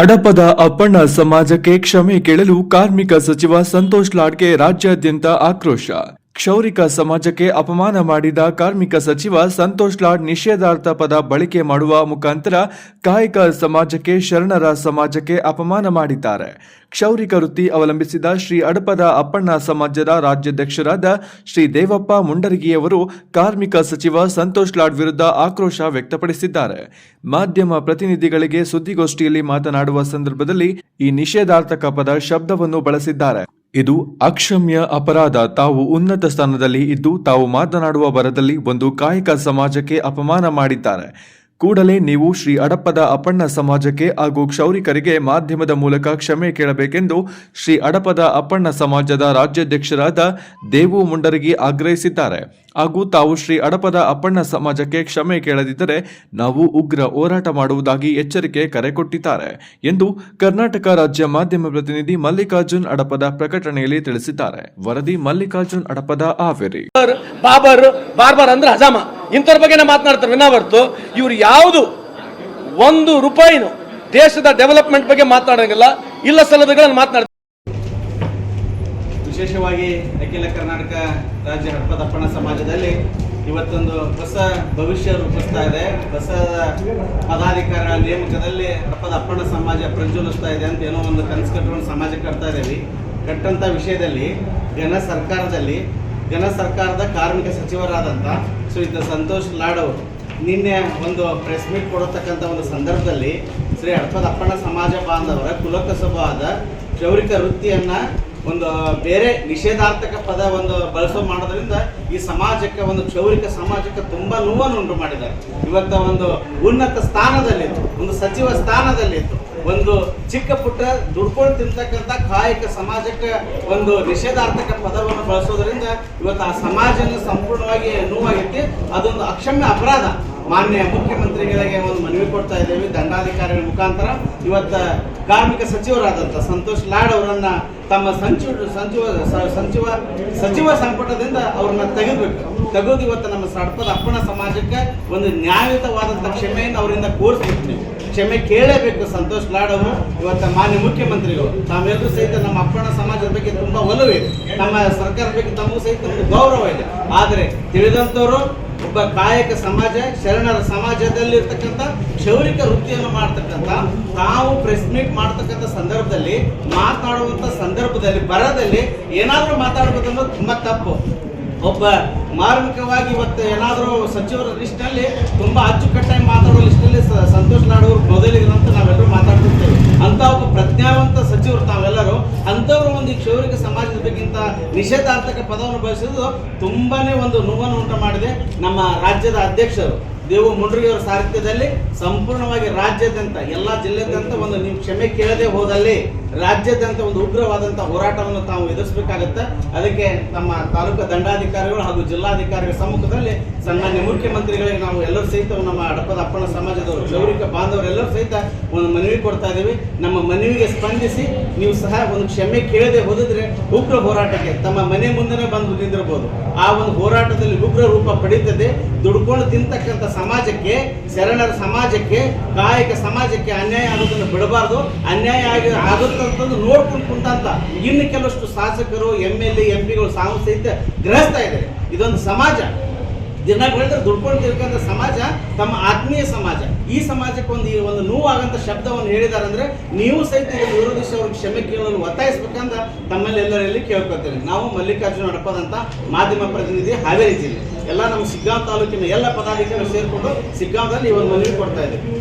ಅಡಪದ ಅಪ್ಪಣ್ಣ ಸಮಾಜಕ್ಕೆ ಕ್ಷಮೆ ಕೇಳಲು ಕಾರ್ಮಿಕ ಸಚಿವ ಸಂತೋಷ್ ಲಾಡ್ಗೆ ರಾಜ್ಯಾದ್ಯಂತ ಆಕ್ರೋಶ. ಕ್ಷೌರಿಕ ಸಮಾಜಕ್ಕೆ ಅಪಮಾನ ಮಾಡಿದ ಕಾರ್ಮಿಕ ಸಚಿವ ಸಂತೋಷ್ ಲಾಡ್ ನಿಷೇಧಾರ್ಥ ಪದ ಬಳಕೆ ಮಾಡುವ ಮುಖಾಂತರ ಕಾಯಕ ಸಮಾಜಕ್ಕೆ ಶರಣರ ಸಮಾಜಕ್ಕೆ ಅಪಮಾನ ಮಾಡಿದ್ದಾರೆ. ಕ್ಷೌರಿಕ ವೃತ್ತಿ ಅವಲಂಬಿಸಿದ ಶ್ರೀ ಅಡಪದ ಅಪ್ಪಣ್ಣ ಸಮಾಜದ ರಾಜ್ಯಾಧ್ಯಕ್ಷರಾದ ಶ್ರೀ ದೇವಪ್ಪ ಮುಂಡರಗಿಯವರು ಕಾರ್ಮಿಕ ಸಚಿವ ಸಂತೋಷ್ ಲಾಡ್ ವಿರುದ್ಧ ಆಕ್ರೋಶ ವ್ಯಕ್ತಪಡಿಸಿದ್ದಾರೆ. ಮಾಧ್ಯಮ ಪ್ರತಿನಿಧಿಗಳಿಗೆ ಸುದ್ದಿಗೋಷ್ಠಿಯಲ್ಲಿ ಮಾತನಾಡುವ ಸಂದರ್ಭದಲ್ಲಿ ಈ ನಿಷೇಧಾರ್ಥಕ ಪದ ಶಬ್ದವನ್ನು ಬಳಸಿದ್ದಾರೆ. ಇದು ಅಕ್ಷಮ್ಯ ಅಪರಾಧ. ತಾವು ಉನ್ನತ ಸ್ಥಾನದಲ್ಲಿ ಇದ್ದು ತಾವು ಮಾತನಾಡುವ ಬರದಲ್ಲಿ ಒಂದು ಕಾಯಕ ಸಮಾಜಕ್ಕೆ ಅಪಮಾನ ಮಾಡಿದ್ದಾರೆ. ಕೂಡಲೇ ನೀವು ಶ್ರೀ ಅಡಪ್ಪದ ಅಪ್ಪಣ್ಣ ಸಮಾಜಕ್ಕೆ ಹಾಗೂ ಕ್ಷೌರಿಕರಿಗೆ ಮಾಧ್ಯಮದ ಮೂಲಕ ಕ್ಷಮೆ ಕೇಳಬೇಕೆಂದು ಶ್ರೀ ಅಡಪದ ಅಪ್ಪಣ್ಣ ಸಮಾಜದ ರಾಜ್ಯಾಧ್ಯಕ್ಷರಾದ ದೇವು ಮುಂಡರಗಿ ಆಗ್ರಹಿಸಿದ್ದಾರೆ. ಹಾಗೂ ತಾವು ಶ್ರೀ ಅಡಪದ ಅಪ್ಪಣ್ಣ ಸಮಾಜಕ್ಕೆ ಕ್ಷಮೆ ಕೇಳದಿದ್ದರೆ ನಾವು ಉಗ್ರ ಹೋರಾಟ ಮಾಡುವುದಾಗಿ ಎಚ್ಚರಿಕೆ ಕರೆ ಕೊಟ್ಟಿದ್ದಾರೆ ಎಂದು ಕರ್ನಾಟಕ ರಾಜ್ಯ ಮಾಧ್ಯಮ ಪ್ರತಿನಿಧಿ ಮಲ್ಲಿಕಾರ್ಜುನ್ ಅಡಪದ ಪ್ರಕಟಣೆಯಲ್ಲಿ ತಿಳಿಸಿದ್ದಾರೆ. ವರದಿ Mallikarjun Adapada barber, barber barber ಅಂದ್ರೆ ಹಜಾಮ. ಇಂಥವ್ರ ಬಗ್ಗೆ ಮಾತನಾಡ್ತಾರೆ ವಿನಾ ಹೊರತು ಇವ್ರು ಯಾವುದು ಒಂದು ರೂಪಾಯಿನು ದೇಶದ ಡೆವಲಪ್ಮೆಂಟ್ ಬಗ್ಗೆ ಮಾತನಾಡಂಗಿಲ್ಲ. ಇಲ್ಲ ಸಲ್ಲದಗಳನ್ನು ಮಾತನಾಡ್ತಾರೆ ವಿಶೇಷವಾಗಿ ಅಖಿಲ ಕರ್ನಾಟಕ ರಾಜ್ಯ ಹಡಪದಪ್ಪಣ ಸಮಾಜದಲ್ಲಿ ಇವತ್ತೊಂದು ಹೊಸ ಭವಿಷ್ಯ ರೂಪಿಸ್ತಾ ಇದೆ. ಹೊಸ ಪದಾಧಿಕಾರ ನೇಮಕದಲ್ಲಿ ಹಡಪದ ಸಮಾಜ ಪ್ರಜ್ವಲಿಸ್ತಾ ಇದೆ ಅಂತ ಏನೋ ಒಂದು ಕನಸು ಕಟ್ಕೊಂಡು ಸಮಾಜ ಕಟ್ತಾ ಇದ್ದೀವಿ. ಕಟ್ಟಂಥ ವಿಷಯದಲ್ಲಿ ಜನ ಸರ್ಕಾರದಲ್ಲಿ ಜನ ಸರ್ಕಾರದ ಕಾರ್ಮಿಕ ಸಚಿವರಾದಂಥ ಶ್ರೀಯುತ ಸಂತೋಷ್ ಲಾಡ್ ಅವರು ನಿನ್ನೆ ಒಂದು ಪ್ರೆಸ್ ಮೀಟ್ ಕೊಡತಕ್ಕಂಥ ಒಂದು ಸಂದರ್ಭದಲ್ಲಿ ಶ್ರೀ ಅಪ್ಪಣ ಸಮಾಜ ಬಾಂಧವರ ಕುಲಕಸಬಾದ ಕ್ಷೌರಿಕ ವೃತ್ತಿಯನ್ನು ಒಂದು ಬೇರೆ ನಿಷೇಧಾರ್ಥಕ ಪದ ಒಂದು ಬಳಸೋ ಮಾಡೋದ್ರಿಂದ ಈ ಸಮಾಜಕ್ಕೆ ಒಂದು ಕ್ಷೌರಿಕ ಸಮಾಜಕ್ಕೆ ತುಂಬ ನೋವನ್ನು ಉಂಟು ಮಾಡಿದ್ದಾರೆ. ಇವತ್ತ ಒಂದು ಉನ್ನತ ಸ್ಥಾನದಲ್ಲಿತ್ತು, ಒಂದು ಸಚಿವ ಸ್ಥಾನದಲ್ಲಿತ್ತು. ಒಂದು ಚಿಕ್ಕ ಪುಟ್ಟ ದುಡ್ಕೊಂಡು ತಿಂತಕ್ಕಂಥ ಕಾಯಕ ಸಮಾಜಕ್ಕೆ ಒಂದು ನಿಷೇಧಾರ್ಥಕ ಪದವನ್ನು ಬಳಸೋದ್ರಿಂದ ಇವತ್ತು ಆ ಸಮಾಜನ ಸಂಪೂರ್ಣವಾಗಿ ನೋವಾಗೈತಿ ಅದೊಂದು ಅಕ್ಷಮ್ಯ ಅಪರಾಧ. ಮಾನ್ಯ ಮುಖ್ಯಮಂತ್ರಿಗಳಿಗೆ ಒಂದು ಮನವಿ ಕೊಡ್ತಾ ಇದ್ದೇವೆ, ದಂಡಾಧಿಕಾರಿಗಳ ಮುಖಾಂತರ. ಇವತ್ತು ಕಾರ್ಮಿಕ ಸಚಿವರಾದಂಥ ಸಂತೋಷ್ ಲಾಡ್ ಅವರನ್ನ ತಮ್ಮ ಸಂಚಿವ ಸಂಚಿವ ಸಚಿವ ಸಚಿವ ಸಂಪುಟದಿಂದ ಅವ್ರನ್ನ ತೆಗೆದ್ಬೇಕು ತೆಗೆದು ಇವತ್ತು ನಮ್ಮ ಸಡ್ಪದ ಅಪ್ಪಣ ಸಮಾಜಕ್ಕೆ ಒಂದು ನ್ಯಾಯಯುತವಾದಂಥ ಕ್ಷಮೆಯನ್ನು ಅವರಿಂದ ಕೋರಿಸ್ಬೇಕು ನೀವು ಕ್ಷಮೆ ಕೇಳಲೇಬೇಕು ಸಂತೋಷ್ ಲಾಡ್ ಅವರು ಇವತ್ತು ಮಾನ್ಯ ಮುಖ್ಯಮಂತ್ರಿಗಳು. ತಾವೆಲ್ಲರೂ ಸಹಿತ ನಮ್ಮ ಅಪ್ಪಣ ಸಮಾಜದ ಬಗ್ಗೆ ತುಂಬಾ ಒಲವಿದೆ ನಮ್ಮ ಸರ್ಕಾರದ ಬಗ್ಗೆ ತಮಗೂ ಸಹಿತ ಒಂದು ಗೌರವ ಇದೆ. ಆದರೆ ತಿಳಿದಂಥವರು ಒಬ್ಬ ಕಾಯಕ ಸಮಾಜ, ಶರಣರ ಸಮಾಜದಲ್ಲಿ ಇರ್ತಕ್ಕಂಥ ಕ್ಷೌರಿಕ ವೃತ್ತಿಯನ್ನು ಮಾಡ್ತಕ್ಕಂಥ, ತಾವು ಪ್ರೆಸ್ ಮೀಟ್ ಮಾಡ್ತಕ್ಕಂಥ ಸಂದರ್ಭದಲ್ಲಿ, ಮಾತಾಡುವಂಥ ಸಂದರ್ಭದಲ್ಲಿ ಬರದಲ್ಲಿ ಏನಾದರೂ ಮಾತಾಡಬೇಕನ್ನೋದು ತುಂಬಾ ತಪ್ಪು. ಒಬ್ಬ ಮಾರ್ಮಿಕವಾಗಿ ಇವತ್ತು ಏನಾದರೂ ಸಚಿವರ ಲಿಸ್ಟ್ನಲ್ಲಿ ತುಂಬಾ ಅಚ್ಚುಕಟ್ಟಾಗಿ ಮಾತಾಡೋ ಲಿಸ್ಟಲ್ಲಿ ಸ- ಸಂತೋಷ್ ಲಾಡ್ ಅವರು ಮೊದಲಿಗೆ ಅಂತ ನಾವೆಲ್ಲರೂ ಮಾತಾಡ್ತಿರ್ತೇವೆ ಅಂತ ಒಬ್ಬ ಪ್ರಜ್ಞಾವಂತ ಸಚಿವರು ತಾವೆಲ್ಲರೂ ಅಂಥವ್ರು ಒಂದು ಈ ಕ್ಷೌರಿಕ ಸಮಾಜದ ಬಗ್ಗಿಂತ ನಿಷೇಧಾರ್ಥಕ ಪದವನ್ನು ಬಳಸಿದ್ದು ತುಂಬಾನೇ ಒಂದು ನೋವನ್ನು ಉಂಟು ಮಾಡಿದೆ ನಮ್ಮ ರಾಜ್ಯದ ಅಧ್ಯಕ್ಷರು. ದೇವು ಮುಂಡ್ರಿಯವರ ಸಾರಥ್ಯದಲ್ಲಿ ಸಂಪೂರ್ಣವಾಗಿ ರಾಜ್ಯಾದ್ಯಂತ, ಎಲ್ಲ ಜಿಲ್ಲೆದಂತ ಒಂದು ನೀವು ಕ್ಷಮೆ ಕೇಳದೆ ಹೋದಲ್ಲಿ ರಾಜ್ಯಾದ್ಯಂತ ಒಂದು ಉಗ್ರವಾದಂಥ ಹೋರಾಟವನ್ನು ತಾವು ಎದುರಿಸಬೇಕಾಗತ್ತೆ. ಅದಕ್ಕೆ ನಮ್ಮ ತಾಲೂಕು ದಂಡಾಧಿಕಾರಿಗಳು ಹಾಗೂ ಜಿಲ್ಲಾಧಿಕಾರಿಗಳ ಸಮ್ಮುಖದಲ್ಲಿ ಸನ್ಮಾನ್ಯ ಮುಖ್ಯಮಂತ್ರಿಗಳಿಗೆ ನಾವು ಎಲ್ಲರೂ ಸಹಿತ ನಮ್ಮ ಅಡಪದ ಅಪ್ಪಣ ಸಮಾಜದವರು ಕ್ಷೌರಿಕ ಬಾಂಧವರೆಲ್ಲರೂ ಸಹಿತ ಒಂದು ಮನವಿ ಕೊಡ್ತಾ ಇದ್ದೀವಿ. ನಮ್ಮ ಮನವಿಗೆ ಸ್ಪಂದಿಸಿ ನೀವು ಸಹ ಒಂದು ಕ್ಷಮೆ ಕೇಳದೆ ಹೋದಿದ್ರೆ ಉಗ್ರ ಹೋರಾಟಕ್ಕೆ ತಮ್ಮ ಮನೆ ಮುಂದೆನೇ ಬಂದು ನಿಂದಿರಬಹುದು ಆ ಒಂದು ಹೋರಾಟದಲ್ಲಿ ಉಗ್ರ ರೂಪ ಪಡೀತದೆ. ದುಡ್ಕೊಂಡು ತಿಂತಕ್ಕಂಥ ಸಮಾಜಕ್ಕೆ, ಶರಣರ ಸಮಾಜಕ್ಕೆ ಗಾಯಕ ಸಮಾಜಕ್ಕೆ ಅನ್ಯಾಯ ಆಗೋದನ್ನು ಬಿಡಬಾರ್ದು. ಅನ್ಯಾಯ ಆಗಿ ಆಗುತ್ತಂತಂದು ನೋಡ್ಕೊಂಡು ಕುಂತಂತ ಇನ್ನು ಕೆಲವಷ್ಟು ಶಾಸಕರು ಎಂ ಎಲ್ ಎಂ ಪಿಗಳು ಸಾವು ಸಹಿತ ಗ್ರಹಿಸ್ತಾ ಇದೆ ಇದೊಂದು ಸಮಾಜ. ದಿನ ಬೆಳೆದ್ರೆ ಸಮಾಜ ತಮ್ಮ ಆತ್ಮೀಯ ಸಮಾಜ. ಈ ಸಮಾಜಕ್ಕೆ ಒಂದು ಈ ಒಂದು ನೋವಾಗಂತ ಶಬ್ದವನ್ನು ಹೇಳಿದ್ದಾರೆ ಅಂದ್ರೆ ನೀವು ಸಹಿತ ವಿರೋಧಿಸಿ ಅವ್ರಿಗೆ ಕ್ಷಮೆ ಕೇಳಲು ಒತ್ತಾಯಿಸ್ಬೇಕಂತ ತಮ್ಮಲ್ಲಿ ಎಲ್ಲರಲ್ಲಿ ಕೇಳ್ಕೊತೇನೆ ನಾವು ಮಲ್ಲಿಕಾರ್ಜುನ ಹಡಪದಂತ ಮಾಧ್ಯಮ ಪ್ರತಿನಿಧಿ ಹಾವೇರಿ ಜಿಲ್ಲೆ. ಎಲ್ಲ ನಮ್ಮ ಸಿಗ್ಗಾಂವ್ ತಾಲೂಕಿನ ಎಲ್ಲ ಪದಾಧಿಕಾರಿಗಳು ಸೇರಿಕೊಂಡು ಸಿಗ್ಗಾಂವ್ದಲ್ಲಿ ಒಂದು ಮನವಿ ಕೊಡ್ತಾ ಇದ್ದೀವಿ.